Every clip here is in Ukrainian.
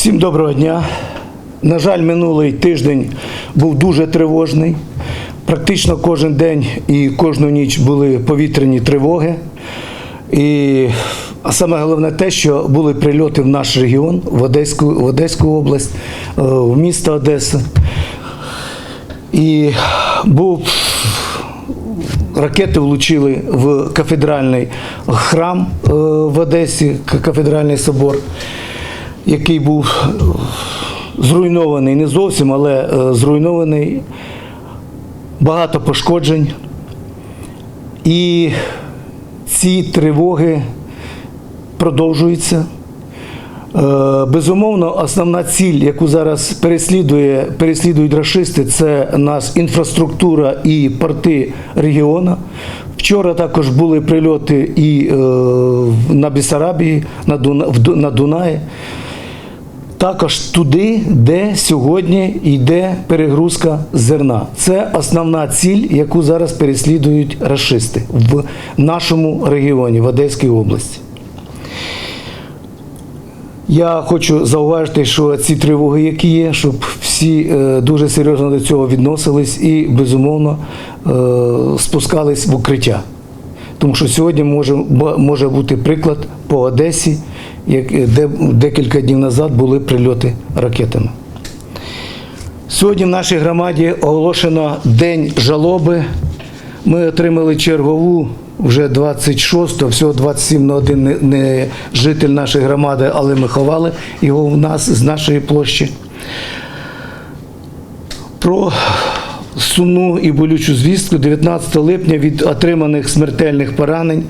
Всім доброго дня. На жаль, минулий тиждень був дуже тривожний. Практично кожен день і кожну ніч були повітряні тривоги. І а саме головне те, що були прильоти в наш регіон, в Одеську, в Одеську область, е, в місто Одеса. І був ракети влучили в кафедральний храм е, в Одесі, кафедральний собор, який був зруйнований не зовсім, але е, зруйнований, багато пошкоджень. І ці тривоги продовжуються. Е, Безумовно, основна ціль, яку зараз переслідує, переслідують рашисти, це нас інфраструктура і порти регіону. Вчора також були прильоти і е, на Бісарабії, на Дунаї. Також туди, де сьогодні йде перегрузка зерна. Це основна ціль, яку зараз переслідують рашисти в нашому регіоні, в Одеській області. Я хочу зауважити, що ці тривоги, які є, щоб всі е, дуже серйозно до цього відносились і безумовно е, спускались в укриття. Тому що сьогодні може, може бути приклад по Одесі, де декілька днів назад були прильоти ракетами. Сьогодні в нашій громаді оголошено День жалоби. Ми отримали чергову вже 26-го, всього 27 на один не, не житель нашої громади, але ми ховали його в нас з нашої площі. Про сумну і болючу звістку 19 липня від отриманих смертельних поранень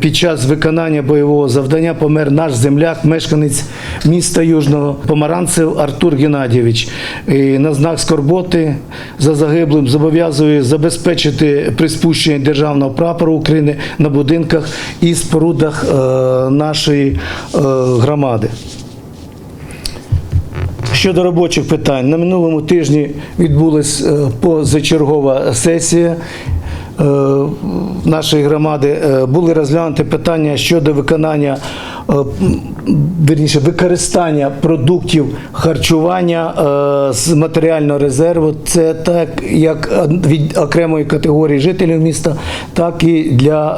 під час виконання бойового завдання помер наш земляк, мешканець міста Южного Помаранцев Артур Геннадійович. І на знак скорботи за загиблим зобов'язує забезпечити приспущення державного прапору України на будинках і спорудах е, нашої е, громади. Щодо робочих питань, на минулому тижні відбулася е, позачергова сесія е, нашої громади. Е, Були розглянуті питання щодо виконання, е, м, вірніше, використання продуктів харчування е, з матеріального резерву. Це так як від окремої категорії жителів міста, так і для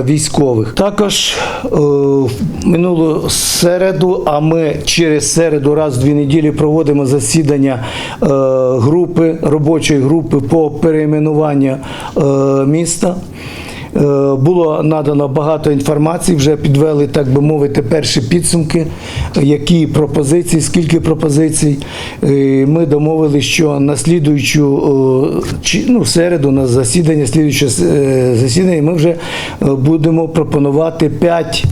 е, військових. Також в минулу середу, а ми через середу раз в дві неділі проводимо засідання групи, робочої групи по перейменуванню міста. Е, Було надано багато інформації, вже підвели, так би мовити, перші підсумки, які пропозиції, скільки пропозицій. Е, Ми домовили, що на слідуючу е, ну, середу на засідання, слідуюче засідання, ми вже будемо пропонувати 5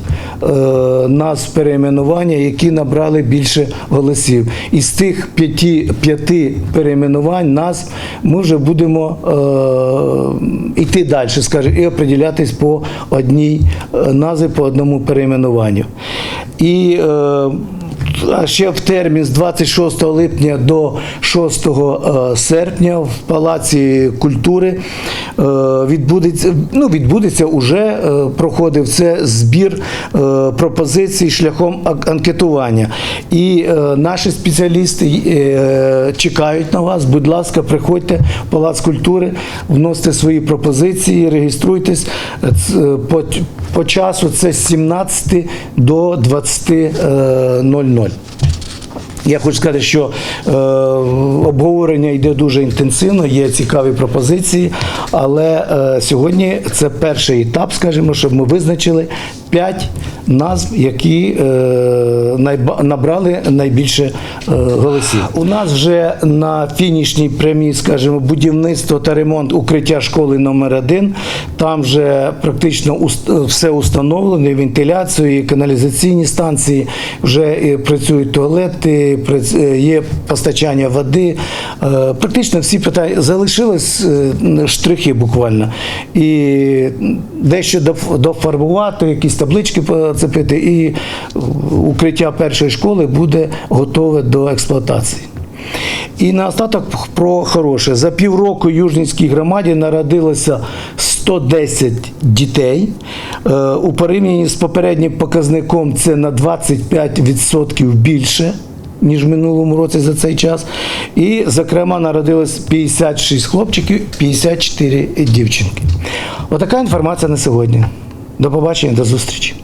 назв перейменування, які набрали більше голосів. Із тих п'яти, п'яти перейменувань нас ми вже будемо е, йти далі, скажімо, і оприділятись по одній е, назві, по одному перейменуванню. І е, а ще в термін з 26 липня до 6 е, серпня в Палаці культури е, відбудеться ну, відбудеться уже е, проходив це збір пропозицій шляхом анкетування. І наші спеціалісти чекають на вас. Будь ласка, приходьте в Палац культури, вносите свої пропозиції, реєструйтесь по, по часу. Це з 17 до 20.00 ноль. Я хочу сказати, що е, обговорення йде дуже інтенсивно, є цікаві пропозиції, але е, сьогодні це перший етап, скажімо, щоб ми визначили 5 назв, які е, набрали найбільше е, голосів. У нас вже на фінішній прямій, скажімо, будівництво та ремонт укриття школи номер 1 Там вже практично все установлено, і вентиляцію, і каналізаційні станції, вже е, працюють туалети, є постачання води. Практично всі питання залишились штрихи буквально. І дещо дофарбувати, якісь таблички поцепити, і укриття першої школи буде готове до експлуатації. І наостаток про хороше. За півроку Южнівській громаді народилося 110 дітей. Е, У порівнянні з попереднім показником це на 25% більше. Ніж в минулому році за цей час. І, зокрема, народилось 56 хлопчиків, 54 дівчинки. Отака інформація на сьогодні. До побачення, до зустрічі.